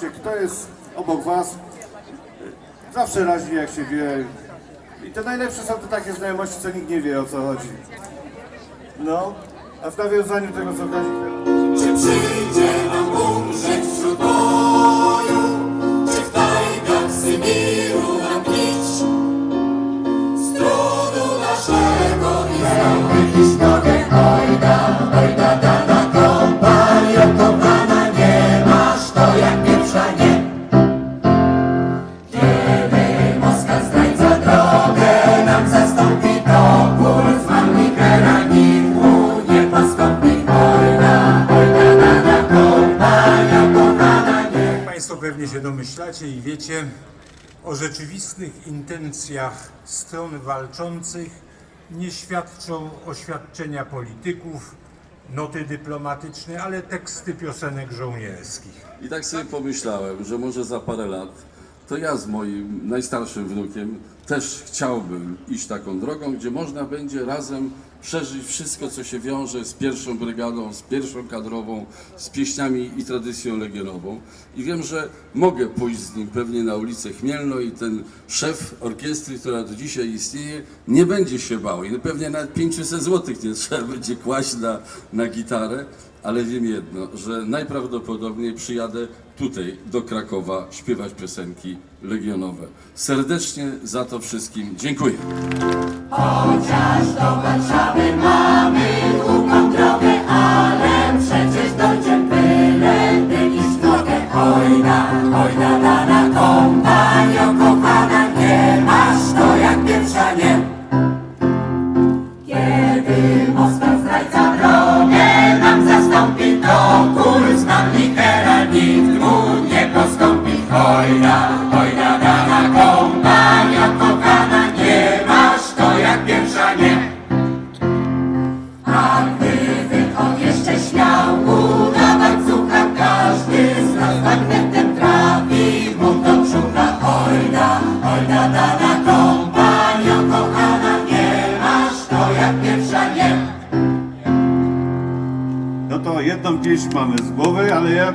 Kto jest obok was, zawsze raźnie jak się wie. I te najlepsze są te takie znajomości, co nikt nie wie o co chodzi. No, a w nawiązaniu tego co Kazik Czy przyjdzie nam umrzeć wśród boju? Czy w tajgach Sybiru nam tlić? Z trudu naszego i znamy historię Ojda, ojda, Państwo pewnie się domyślacie i wiecie o rzeczywistych intencjach stron walczących nie świadczą oświadczenia polityków, noty dyplomatyczne, ale teksty piosenek żołnierskich. I tak sobie pomyślałem, że może za parę lat to ja z moim najstarszym wnukiem też chciałbym iść taką drogą, gdzie można będzie razem przeżyć wszystko, co się wiąże z pierwszą brygadą, z pierwszą kadrową, z pieśniami i tradycją legionową. I wiem, że mogę pójść z nim pewnie na ulicę Chmielno i ten szef orkiestry, która do dzisiaj istnieje, nie będzie się bał. I pewnie nawet 500 złotych nie trzeba będzie kłaść na, na gitarę, ale wiem jedno, że najprawdopodobniej przyjadę tutaj do Krakowa śpiewać piosenki legionowe. Serdecznie za to wszystkim dziękuję. Chociaż Ojda, dana kompanio kochana, nie masz to jak pierwsza nie. A gdy on jeszcze śmiał udawać słucha, każdy z nas magnetem trafi mu do brzucha. Ojda, ojda, dana kompanio kochana, nie masz to jak pierwsza nie. No to jedną pieśń mamy z głowy, ale ja